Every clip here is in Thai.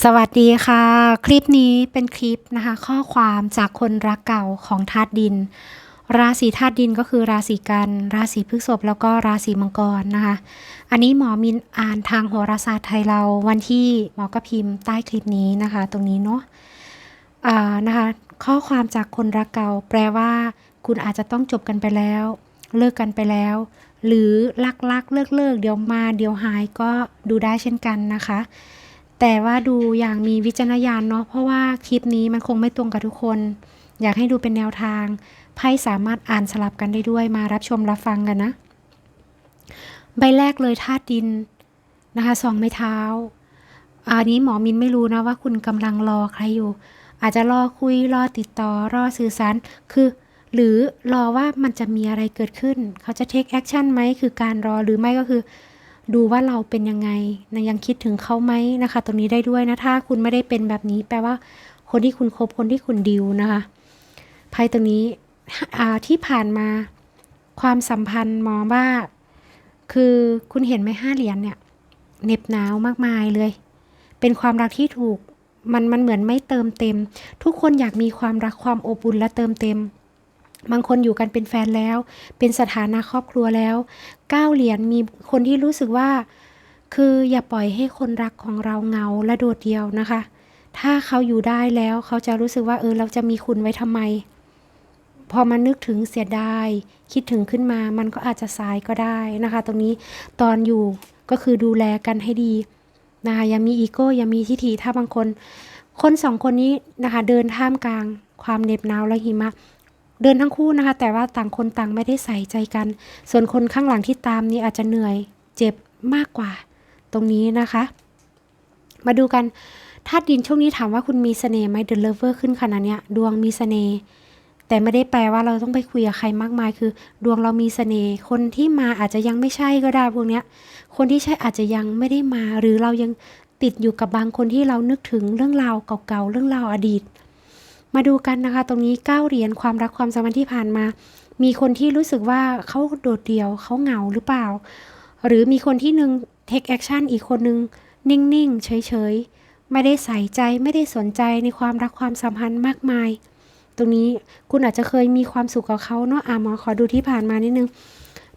สวัสดีค่ะ คลิปนี้เป็นคลิปนะคะ ข้อความจากคนรักเก่าของธาตุดิน ราศีธาตุดินก็คือราศีกัน ราศีพฤษภแล้วก็ราศีมังกรนะคะ อันนี้หมอมินอ่านทางโหราศาสตร์ไทยเราวันที่หมอก็พิมพ์ใต้คลิปนี้นะคะ ตรงนี้เนาะอ่านะคะ ข้อความจากคนรักเก่า แปลว่า คุณอาจจะต้องจบกันไปแล้ว เลิกกันไปแล้ว หรือลักลักเลิกเลิกเดี๋ยวมาเดี๋ยวหายก็ดูได้เช่นกันนะคะ แต่ว่าดูอย่างมีวิจารณญาณเนาะเพราะว่าคลิปนี้มันคงไม่ตรงกับทุกคน อยากให้ดูเป็นแนวทางไพ่สามารถอ่านสลับกันได้ด้วยมารับชมรับฟังกันนะ ใบแรกเลยธาตุดินนะคะสองไม้เท้าอันนี้หมอมินไม่รู้นะว่าคุณกำลังรอใครอยู่ อาจจะรอคุยรอติดต่อรอสื่อสารคือ หรือรอว่ามันจะมีอะไรเกิดขึ้น เขาจะเทคแอคชั่นไหมคือการรอหรือไม่ก็คือ ดูว่าเราเป็นยังไงนะยังคิดถึงเขาไหมนะคะ ตรงนี้ได้ด้วยนะ ถ้าคุณไม่ได้เป็นแบบนี้ แปลว่าคนที่คุณคบคนที่คุณดิวนะคะไพ่ตรงนี้ที่ผ่านมาความสัมพันธ์มองว่า คือคุณเห็นไหมห้าเหรียญเนี่ยเหน็บหนาวมากมายเลย เป็นความรักที่ถูกมันมันเหมือนไม่เติมเต็ม ทุกคนอยากมีความรักความอบอุ่นและเติมเต็ม บางคนอยู่กันเป็นแฟนแล้ว เป็นสถานะครอบครัวแล้วเก้าเหรียญมีคนที่รู้สึกว่า คืออย่าปล่อยให้คนรักของเราเงาและโดดเดี่ยวนะคะ ถ้าเขาอยู่ได้แล้วเขาจะรู้สึกว่าเออเราจะมีคุณไว้ทำไม พอมานึกถึงเสียดาย คิดถึงขึ้นมามันก็อาจจะสายก็ได้นะคะ ตรงนี้ตอนอยู่ก็คือดูแลกันให้ดีนะคะอย่ามีอีโก้อย่ามีทิฐิถ้าบางคน คนสองคนนี้นะคะ เดินท่ามกลางความเหน็บหนาวและหิมะ เดินทั้งคู่นะคะ แต่ว่าต่างคนต่างไม่ได้ใส่ใจกัน ส่วนคนข้างหลังที่ตามนี้อาจจะเหนื่อยเจ็บมากกว่า ตรงนี้นะคะ มาดูกันธาตุดินช่วงนี้ถามว่าคุณมีเสน่ห์ไหมเด e เลเวอร์ขึ้นขนาดเนี้ย ดวงมีเสน่ห์แต่ไม่ได้แปลว่าเราต้องไปคุยกับใครมากมาย คือ ดวงเรามีเสน่ห์คนที่มาอาจจะยังไม่ใช่ก็ได้พวกเนี้ย คนที่ใช่อาจจะยังไม่ได้มา หรือเรายังติดอยู่กับบางคนที่เรานึกถึงเรื่องราวเก่าๆเรื่องราวอดีต มาดูกันนะคะ ตรงนี้เก้าเหรียญความรักความสัมพันธ์ที่ผ่านมา มีคนที่รู้สึกว่าเขาโดดเดี่ยวเขาเหงาหรือเปล่า หรือมีคนที่หนึ่ง take action อีกคนนึงนิ่งๆ เฉยๆ ไม่ได้ใส่ใจไม่ได้สนใจในความรักความสัมพันธ์มากมาย ตรงนี้คุณอาจจะเคยมีความสุขกับเขาเนาะอะหมอขอดูที่ผ่านมานิดนึง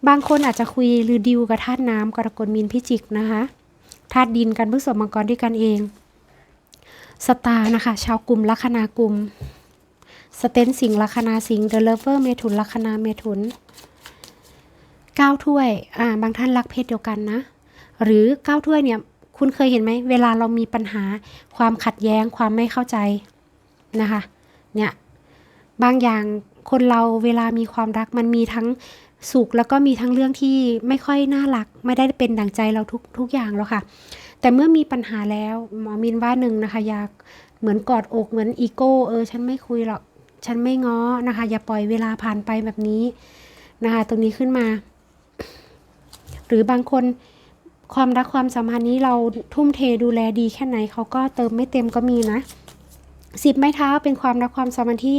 บางคนอาจจะคุยหรือดิวกับธาตุน้ำกรกฎมีนพิจิกนะคะธาตุดินกันพฤษภมังกรด้วยกันเอง สตาร์นะคะ ชาวกลุ่มลัคนา กลุ่มสเตนสิงลัคนาสิงเดลเลเวอร์เมถุนลัคนาเมถุนเก้าถ้วย อ่า บางท่านรักเพศเดียวกันนะ หรือเก้าถ้วยเนี่ย คุณเคยเห็นไหม เวลาเรามีปัญหา ความขัดแย้ง ความไม่เข้าใจนะคะ เนี่ย บางอย่างคนเราเวลามีความรักมันมีทั้งสุขแล้วก็มีทั้งเรื่องที่ไม่ค่อยน่ารัก ไม่ได้เป็นดั่งใจเราทุกทุกอย่างแล้วค่ะ แต่เมื่อมีปัญหาแล้วหมอมินว่าหนึ่งนะคะอยากเหมือนกอดอกเหมือนอีโก้เออฉันไม่คุยหรอกฉันไม่ง้อนะคะ อย่าปล่อยเวลาผ่านไปแบบนี้นะคะ ตรงนี้ขึ้นมา หรือบางคนความรักความสัมพันธ์นี้เราทุ่มเทดูแลดีแค่ไหนเขาก็เติมไม่เต็มก็มีนะสิบไม้เท้าเป็นความรักความสัมพันธ์ที่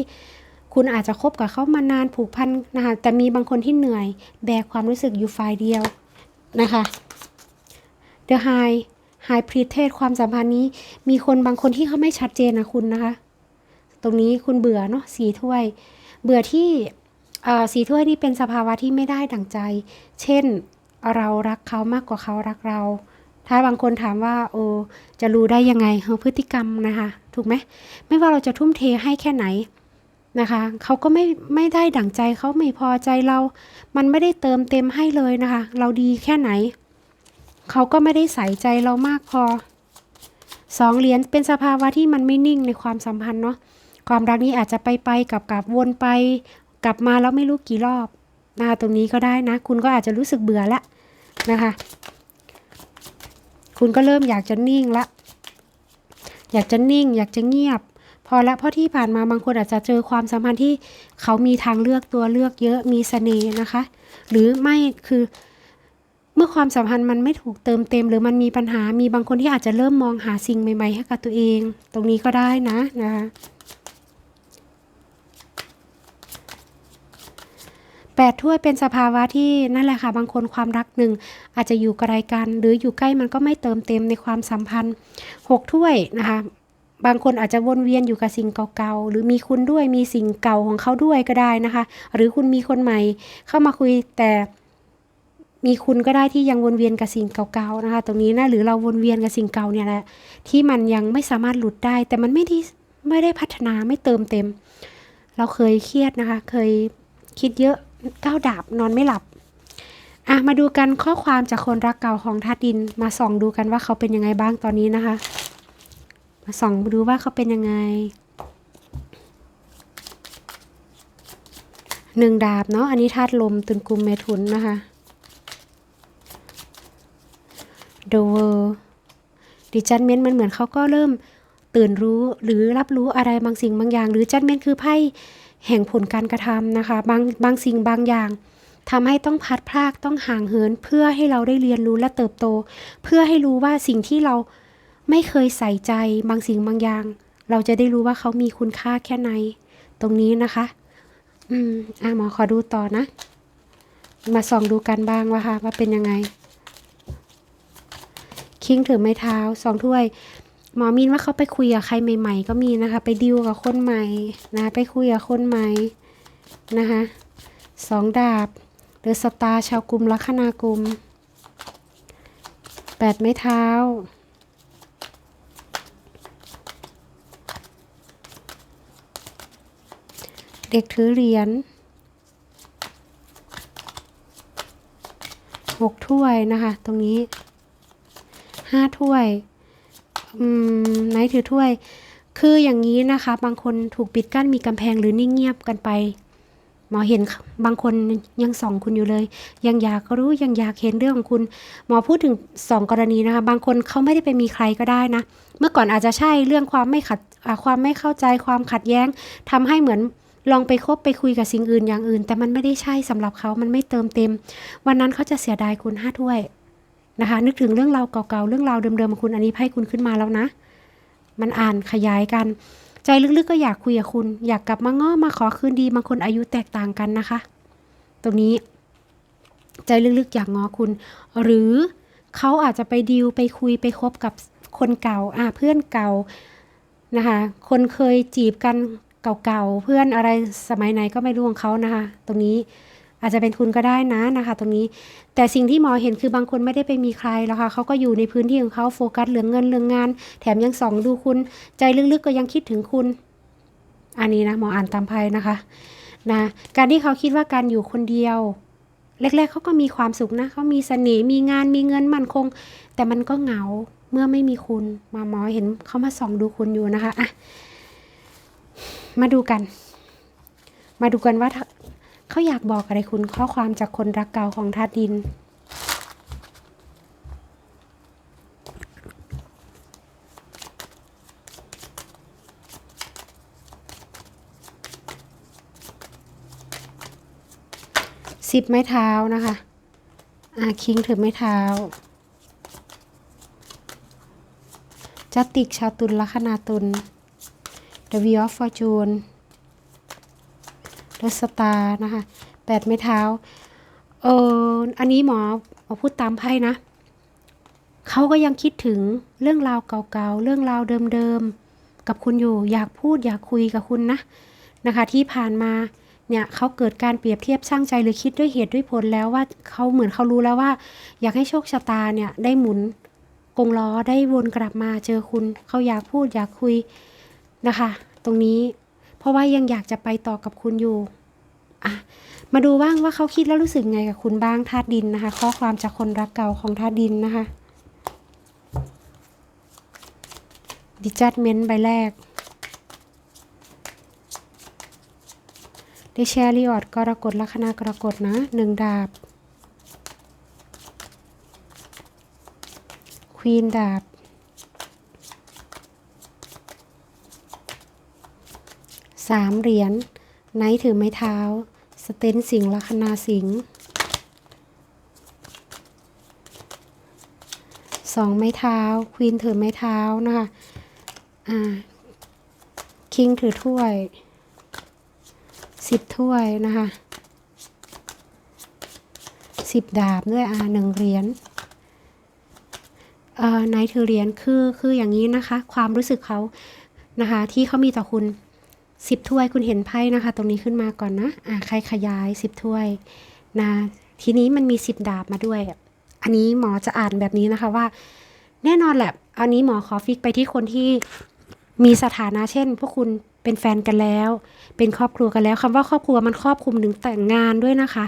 คุณอาจจะคบกับเขามานานผูกพันนะคะแต่มีบางคนที่เหนื่อย แบกความรู้สึกอยู่ฝ่ายเดียวนะคะ The High High p r i e t e d ความสัมพันธ์นี้ มีคนบางคนที่เขาไม่ชัดเจนนะคุณนะคะ ตรงนี้คุณเบื่อเนาะสีถ้วย เบื่อที่สีถ้วยนี่เป็นสภาวะที่ไม่ได้ดั่งใจ เช่นเรารักเขามากกว่าเขารักเรา ถ้าบางคนถามว่าโอจะรู้ได้ยังไงเฮพฤติกรรมนะคะ ถูกไหมไม่ว่าเราจะทุ่มเทให้แค่ไหนนะคะเขาก็ไม่ไม่ได้ดั่งใจเขาไม่พอใจเรา มันไม่ได้เติมเต็มให้เลยนะคะ เราดีแค่ไหน เขาก็ไม่ได้ใส่ใจเรามากพอสองเหรียญเป็นสภาวะที่มันไม่นิ่งในความสัมพันธ์เนาะความรักนี้อาจจะไปไปกับกับวนไป กลับมาแล้วไม่รู้กี่รอบนะตรงนี้ก็ได้นะ คุณก็อาจจะรู้สึกเบื่อละนะคะ คุณก็เริ่มอยากจะนิ่งละ อยากจะนิ่ง อยากจะเงียบ พอละเพราะที่ผ่านมาบางคนอาจจะเจอความสัมพันธ์ที่เขามีทางเลือกตัวเลือกเยอะมีเสน่ห์นะคะ หรือไม่คือ เมื่อความสัมพันธ์มันไม่ถูกเติมเต็ม หรือมันมีปัญหามีบางคนที่อาจจะเริ่มมองหาสิ่งใหม่ๆให้กับตัวเอง ตรงนี้ก็ได้นะนะคะแปดถ้วยเป็นสภาวะที่นั่นแหละค่ะ บางคนความรักหนึ่งอาจจะอยู่ไกลกัน หรืออยู่ใกล้มันก็ไม่เติมเต็มในความสัมพันธ์หกถ้วยนะคะ บางคนอาจจะวนเวียนอยู่กับสิ่งเก่าๆหรือมีคุณด้วยมีสิ่งเก่าของเขาด้วยก็ได้นะคะ หรือคุณมีคนใหม่เข้ามาคุยแต่ มีคุณก็ได้ที่ยังวนเวียนกับสิ่งเก่าๆนะคะ ตรงนี้นะหรือเราวนเวียนกับสิ่งเก่าเนี่ยแหละที่มันยังไม่สามารถหลุดได้ แต่มันไม่ได้ไม่ได้พัฒนาไม่เติมเต็ม เราเคยเครียดนะคะ เคยคิดเยอะก้าวดาบนอนไม่หลับอะมาดูกันข้อความจากคนรักเก่าของธาตุดินมาส่องดูกันว่าเขาเป็นยังไงบ้างตอนนี้นะคะ มาส่องดูว่าเขาเป็นยังไงหนึ่งดาบเนาะอันนี้ธาตุลมตุนกุมเมถุนนะคะ โดเวอร์ดิจันเมนมันเหมือนเขาก็เริ่มตื่นรู้หรือรับรู้อะไรบางสิ่งบางอย่าง หรือจันเมนคือไพ่แห่งผลการกระทำนะคะ บางบางสิ่งบางอย่างทำให้ต้องพัดพรากต้องห่างเหิน เพื่อให้เราได้เรียนรู้และเติบโต เพื่อให้รู้ว่าสิ่งที่เราไม่เคยใส่ใจบางสิ่งบางอย่าง เราจะได้รู้ว่าเขามีคุณค่าแค่ไหนตรงนี้นะคะ อืมอะหมอขอดูต่อนะ มาส่องดูกันบ้างว่าค่ะว่าเป็นยังไง คิงถือไม้เท้าสองถ้วย หมอมีนว่าเขาไปคุยกับใครใหม่ ๆ ก็มีนะคะ ไปดิวกับคนใหม่นะไปคุยกับคนใหม่นะคะสองดาบหรือสตาร์ชาวกลุ่มลัคนากลุ่มแปดไม้เท้าเด็กถือเหรียญหกถ้วยนะคะ ตรงนี้ ห้าถ้วย อืมไหนถือถ้วย คืออย่างนี้นะคะ บางคนถูกปิดกั้นมีกำแพงหรือนิ่งเงียบกันไป หมอเห็นบางคนยังส่องคุณอยู่เลย ยังอยากรู้ยังอยากเห็นเรื่องของคุณ หมอพูดถึงสองกรณีนะคะ บางคนเขาไม่ได้ไปมีใครก็ได้นะ เมื่อก่อนอาจจะใช่เรื่องความไม่ขัดความไม่เข้าใจความขัดแย้งทำให้เหมือนลองไปคบไปคุยกับสิ่งอื่นอย่างอื่น แต่มันไม่ได้ใช่สำหรับเขามันไม่เติมเต็ม วันนั้นเขาจะเสียดายคุณห้าถ้วย นะคะ นึกถึงเรื่องราวเก่าๆ เรื่องราวเดิมๆของคุณอันนี้ไพ่คุณขึ้นมาแล้วนะ มันอ่านขยายกัน ใจลึกๆก็อยากคุยกับคุณ อยากกลับมาง้อมาขอคืนดีบางคนอายุแตกต่างกันนะคะ ตรงนี้ ใจลึกๆอยากง้อคุณ หรือเขาอาจจะไปดีลไปคุยไปคบกับคนเก่าอ่าเพื่อนเก่านะคะ คนเคยจีบกันเก่าๆเพื่อนอะไรสมัยไหนก็ไม่รู้ของเขานะคะ ตรงนี้ อาจจะเป็นคุณก็ได้นะนะคะ ตรงนี้ แต่สิ่งที่หมอเห็นคือบางคนไม่ได้ไปมีใครแล้วค่ะเขาก็อยู่ในพื้นที่ของเขาโฟกัสเรื่องเงินเรื่องงาน แถมยังส่องดูคุณ ใจลึกๆก็ยังคิดถึงคุณ อันนี้นะหมออ่านตามไพ่นะคะนะการที่เขาคิดว่าการอยู่คนเดียวแรกๆเขาก็มีความสุขนะเขามีเสน่ห์มีงานมีเงินมั่นคง แต่มันก็เหงาเมื่อไม่มีคุณมาหมอเห็นเขามาส่องดูคุณอยู่นะคะอะมาดูกัน มาดูกันว่า เขาอยากบอกอะไรคุณข้อความจากคนรักเก่าของธาตุดิน สิบไม้เท้านะคะอ่าคิงถือไม้เท้าจตติกชาวตุลลัคนาตุล The Wheel of Fortune The Star นะคะแปดไม้เท้าเอออันนี้หมอหมอพูดตามไพ่นะเขาก็ยังคิดถึงเรื่องราวเก่าๆ เรื่องราวเดิมๆ กับคุณอยู่ อยากพูดอยากคุยกับคุณนะนะคะ ที่ผ่านมาเนี่ยเขาเกิดการเปรียบเทียบช่างใจหรือคิดด้วยเหตุด้วยผลแล้วว่าเขาเหมือนเขารู้แล้วว่า อยากให้โชคชะตาเนี่ยได้หมุนกงล้อได้วนกลับมาเจอคุณเขาอยากพูดอยากคุยนะคะ ตรงนี้ ราะว่ายังอยากจะไปต่อกับคุณอยู่อะมาดูบ้างว่าเขาคิดแล้วรู้สึกไงกับคุณบ้างธาตุดินนะคะ ข้อความจากคนรักเก่าของธาตุดินนะคะดิจัดเมนต์ใบแรกได้แชร์รีออดกรกฎลัคนากรกฎนะหนึ่งดาบควีนดาบ สามเหรียญไนท์ถือไม้เท้า สเตนสิงห์ลัคนาสิงห์สองไม้เท้า ควีนถือไม้เท้านะคะอ่าคิงถือถ้วยสิบถ้วยนะคะสิบดาบด้วยอ่าหนึ่งเหรียญเอ่อไนท์ถือเหรียญคือคืออย่างนี้นะคะ ความรู้สึกเขานะคะ ที่เขามีต่อคุณ สิบถ้วยคุณเห็นไพ่นะคะ ตรงนี้ขึ้นมาก่อนนะอ่าใครขยายสิบถ้วยนะทีนี้มันมีสิบดาบมาด้วย อันนี้หมอจะอ่านแบบนี้นะคะว่า แน่นอนแหละอันนี้หมอขอฟิกไปที่คนที่มีสถานะเช่น พวกคุณเป็นแฟนกันแล้ว เป็นครอบครัวกันแล้วคำว่าครอบครัวมันครอบคลุมถึงแต่งงานด้วยนะคะ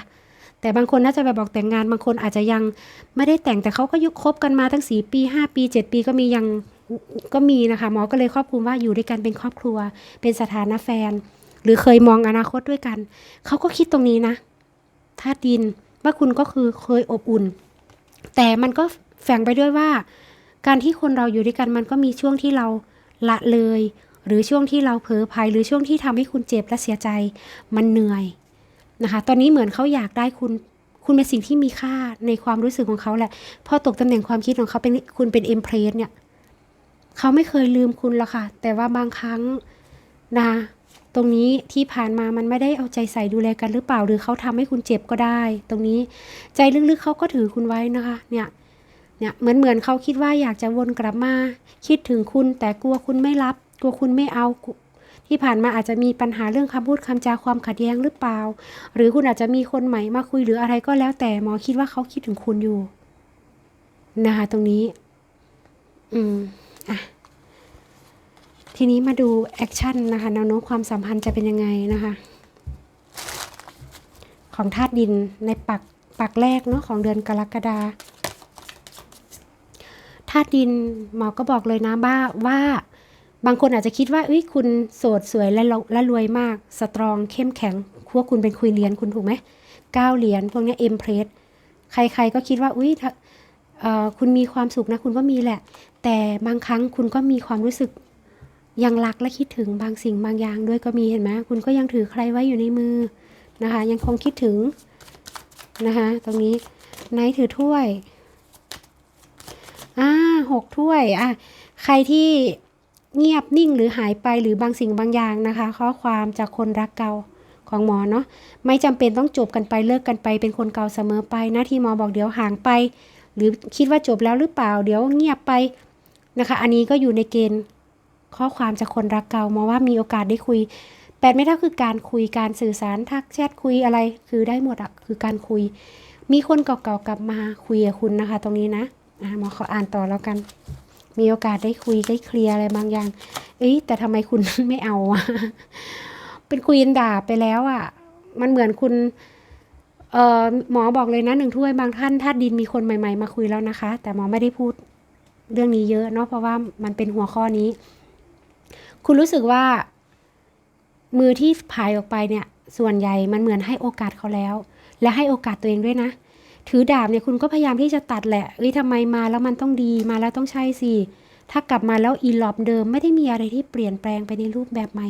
แต่บางคนน่าจะไปบอกแต่งงานบางคนอาจจะยังไม่ได้แต่งแต่เขาก็ยุคคบกันมาตั้งสี่ปีห้าปีเจ็ดปีก็มียัง ก็มีนะคะหมอก็เลยครอบคลุมว่าอยู่ด้วยกันเป็นครอบครัว เป็นสถานะแฟน หรือเคยมองอนาคตด้วยกัน เขาก็คิดตรงนี้นะธาตุดินว่าคุณก็คือเคยอบอุ่น แต่มันก็แฝงไปด้วยว่า การที่คนเราอยู่ด้วยกันมันก็มีช่วงที่เราละเลย หรือช่วงที่เราเผลอภัยหรือช่วงที่ทำให้คุณเจ็บและเสียใจมันเหนื่อยนะคะ ตอนนี้เหมือนเขาอยากได้คุณคุณเป็นสิ่งที่มีค่าในความรู้สึกของเขาแหละพอตกตำแหน่งความคิดของเขาเป็นคุณเป็นเอ็มเพรสเนี่ย เขาไม่เคยลืมคุณหรอกค่ะ แต่ว่าบางครั้งนะตรงนี้ที่ผ่านมามันไม่ได้เอาใจใส่ดูแลกันหรือเปล่า หรือเขาทำให้คุณเจ็บก็ได้ ตรงนี้ใจลึกๆเขาก็ถือคุณไว้นะคะ เนี่ยเนี่ยเหมือนเหมือนเขาคิดว่าอยากจะวนกลับมา คิดถึงคุณแต่กลัวคุณไม่รับ กลัวคุณไม่เอา ที่ผ่านมาอาจจะมีปัญหาเรื่องคำพูดคำจาความขัดแย้งหรือเปล่า หรือคุณอาจจะมีคนใหม่มาคุยหรืออะไรก็แล้วแต่หมอคิดว่าเขาคิดถึงคุณอยู่นะคะตรงนี้ อืม อะทีนี้มาดูแอคชั่นนะคะแนวโน้มความสัมพันธ์จะเป็นยังไงนะคะ ของธาตุดินในปักปักแรกเนาะของเดือนกรกฎาธาตุดินหมอก็บอกเลยนะว่าว่าบางคนอาจจะคิดว่าเอ้ยคุณโสดสวยและและรวยมาก สตรองเข้มแข็งพวกคุณเป็นคุยเหรียญคุณถูกไหมเก้าเหรียญพวกนี้เอ็มเพรสใครๆก็คิดว่าอุ้ย คุณมีความสุขนะคุณก็มีแหละ แต่บางครั้งคุณก็มีความรู้สึกยังรักและคิดถึงบางสิ่งบางอย่างด้วยก็มีเห็นไหมคุณก็ยังถือใครไว้อยู่ในมือนะคะ ยังคงคิดถึงนะคะตรงนี้ไนถือถ้วยอ่าหกถ้วยอะใครที่เงียบนิ่งหรือหายไปหรือบางสิ่งบางอย่างนะคะ ข้อความจากคนรักเก่าของหมอเนาะไม่จำเป็นต้องจบกันไปเลิกกันไปเป็นคนเก่าเสมอไปนะที่หมอบอกเดี๋ยวห่างไป หรือคิดว่าจบแล้วหรือเปล่า เดี๋ยวเงียบไปนะคะ อันนี้ก็อยู่ในเกณฑ์ข้อความจากคนรักเก่ามอว่ามีโอกาสได้คุยแปดไม่เท่าคือการคุยการสื่อสารทักแชทคุยอะไรคือได้หมดอะคือการคุย มีคนเก่าๆกลับมาคุยกับคุณนะคะ ตรงนี้นะอะหมอขออ่านต่อแล้วกัน มีโอกาสได้คุยได้เคลียร์อะไรบางอย่าง เอ้ยแต่ทำไมคุณไม่เอาอะเป็นคุยนด่าไปแล้วอะมันเหมือนคุณ เออหมอบอกเลยนะหนึ่งถ้วยบางท่านธาตุดินมีคนใหม่ ๆ มาคุยแล้วนะคะ แต่หมอไม่ได้พูดเรื่องนี้เยอะเนาะเพราะว่ามันเป็นหัวข้อนี้ คุณรู้สึกว่า มือที่ผายออกไปเนี่ย ส่วนใหญ่มันเหมือนให้โอกาสเขาแล้ว และให้โอกาสตัวเองด้วยนะ ถือดาบเนี่ยคุณก็พยายามที่จะตัดแหละเอ้ยทำไมมาแล้วมันต้องดีมาแล้วต้องใช่สิถ้ากลับมาแล้วอีหลอบเดิมไม่ได้มีอะไรที่เปลี่ยนแปลงไปในรูปแบบใหม่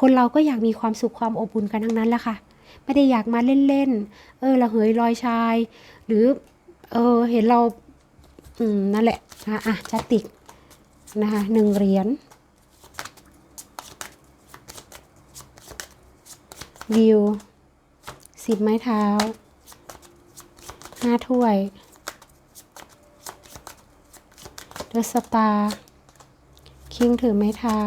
คนเราก็อยากมีความสุขความอบอุ่นกันทั้งนั้นแหละค่ะ ไม่ได้อยากมาเล่นๆ เออระเหยลอยชาย หรือ เออ เห็นเรา อืม นั่นแหละนะอะจัดติก นะคะหนึ่งเหรียญวิวสิบไม้เท้าห้าถ้วยเดอะสตาร์คิงถือไม้เท้า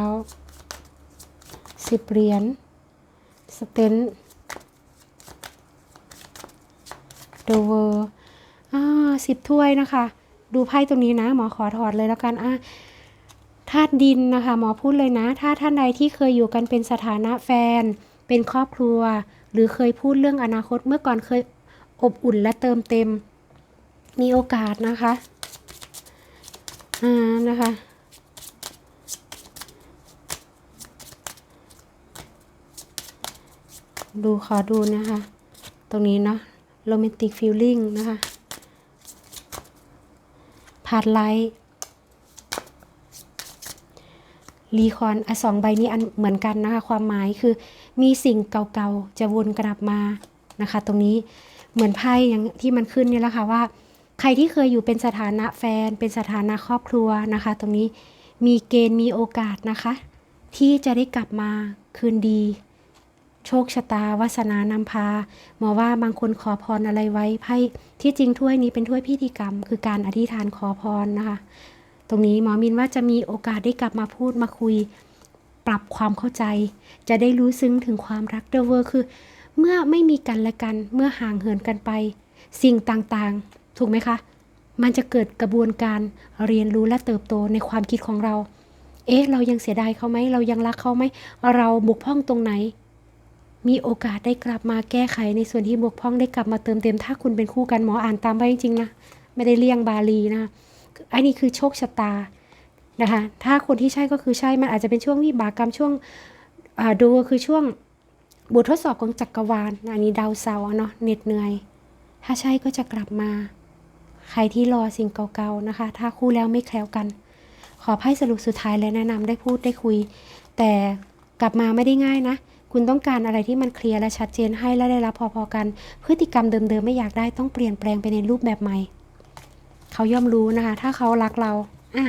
สิบเหรียญสเตน โดเวอร์อ่าสิบถ้วยนะคะ ดูไพ่ตรงนี้นะ หมอขอถอดเลยแล้วกันอะธาตุดินนะคะ หมอพูดเลยนะ ถ้าท่านใดที่เคยอยู่กันเป็นสถานะแฟน เป็นครอบครัว หรือเคยพูดเรื่องอนาคตเมื่อก่อนเคยอบอุ่นและเติมเต็ม มีโอกาสนะคะอ่านะคะดูขอดูนะคะ ตรงนี้เนาะ โรแมนติกฟิลลิ่งนะคะพาดไลท์รีคอนอะสองใบนี้อันเหมือนกันนะคะ ความหมายคือมีสิ่งเก่าๆ จะวนกลับมานะคะ ตรงนี้เหมือนไพ่อย่างที่มันขึ้นเนี่ยแหละค่ะว่า ใครที่เคยอยู่เป็นสถานะแฟน เป็นสถานะครอบครัวนะคะ ตรงนี้มีเกณฑ์มีโอกาสนะคะ ที่จะได้กลับมาคืนดี โชคชะตาวาสนานำพา หมอว่าบางคนขอพรอะไรไว้ไพ่ที่จริงถ้วยนี้เป็นถ้วยพิธีกรรม คือการอธิษฐานขอพรนะคะ ตรงนี้หมอมินว่าจะมีโอกาสได้กลับมาพูดมาคุย ปรับความเข้าใจ จะได้รู้ซึ้งถึงความรักเดอะเวอร์คือ เมื่อไม่มีกันและกันเมื่อห่างเหินกันไป สิ่งต่างๆ ถูกไหมคะ มันจะเกิดกระบวนการเรียนรู้และเติบโตในความคิดของเราเอ๊ะ เรายังเสียดายเขาไหม เรายังรักเขาไหม เราบกพร่องตรงไหน มีโอกาสได้กลับมาแก้ไขในส่วนที่บกพร่องได้กลับมาเติมเต็ม ถ้าคุณเป็นคู่กันหมออ่านตามไปจริงๆนะไม่ได้เลี่ยงบาลีนะอันนี้คือโชคชะตานะคะถ้าคนที่ใช่ก็คือใช่มันอาจจะเป็นช่วงวิบากกรรมช่วงอ่าดูก็คือช่วงบททดสอบของจักรวาลอันนี้ดาวเสาร์เนาะเหน็ดเหนื่อย ถ้าใช่ก็จะกลับมา ใครที่รอสิ่งเก่าๆนะคะ ถ้าคู่แล้วไม่แคล้วกัน ขอไพ่สรุปสุดท้ายและแนะนำได้พูดได้คุย แต่กลับมาไม่ได้ง่ายนะ คุณต้องการอะไรที่มันเคลียร์และชัดเจนให้และได้รับพอๆกัน พฤติกรรมเดิมๆไม่อยากได้ต้องเปลี่ยนแปลงไปในรูปแบบใหม่ เขาย่อมรู้นะคะ ถ้าเขารักเราอะ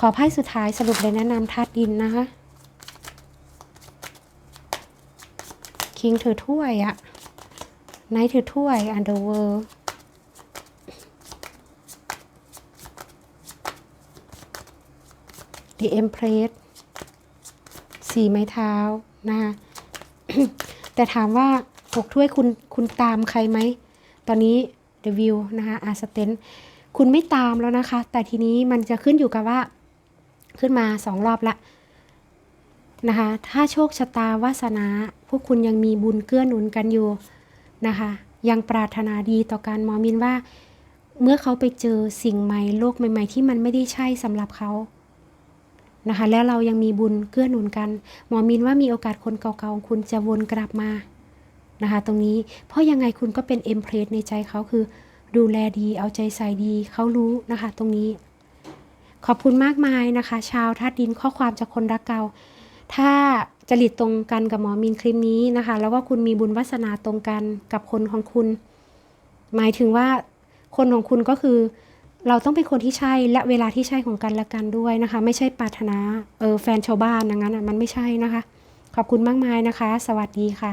ขอไพ่สุดท้ายสรุปเลยแนะนำธาตุดินนะคะ คิงถือถ้วยอะไนท์ถือถ้วยอันเดอร์เวอร์ The Empress สีไม้เท้า นะคะแต่ถามว่าหกถ้วยคุณคุณตามใครไหม ตอนนี้ The View นะคะอาสเตนคุณไม่ตามแล้วนะคะ แต่ทีนี้มันจะขึ้นอยู่กับว่าขึ้นมาสองรอบละนะคะ ถ้าโชคชะตาวาสนา พวกคุณยังมีบุญเกื้อหนุนกันอยู่นะคะ ยังปรารถนาดีต่อการมอมินว่า เมื่อเขาไปเจอสิ่งใหม่โลกใหม่ ๆ ที่มันไม่ได้ใช่สำหรับเขา นะคะ แล้วเรายังมีบุญเกื้อหนุนกัน หมอมินว่ามีโอกาสคนเก่าๆของคุณจะวนกลับมานะคะ ตรงนี้เพราะยังไงคุณก็เป็นเอ็มเพรสในใจเขาคือ ดูแลดีเอาใจใส่ดีเขารู้นะคะ ตรงนี้ ขอบคุณมากมายนะคะ ชาวธาตุดินข้อความจากคนรักเก่าถ้าจริตตรงกันกับหมอมินคลิปนี้นะคะ แล้วก็คุณมีบุญวาสนาตรงกันกับคนของคุณ หมายถึงว่าคนของคุณก็คือ เราต้องเป็นคนที่ใช่และเวลาที่ใช่ของกันและกันด้วยนะคะ ไม่ใช่ปรารถนาเออแฟนชาวบ้านอย่างนั้นอะมันไม่ใช่นะคะ ขอบคุณมากมายนะคะ สวัสดีค่ะ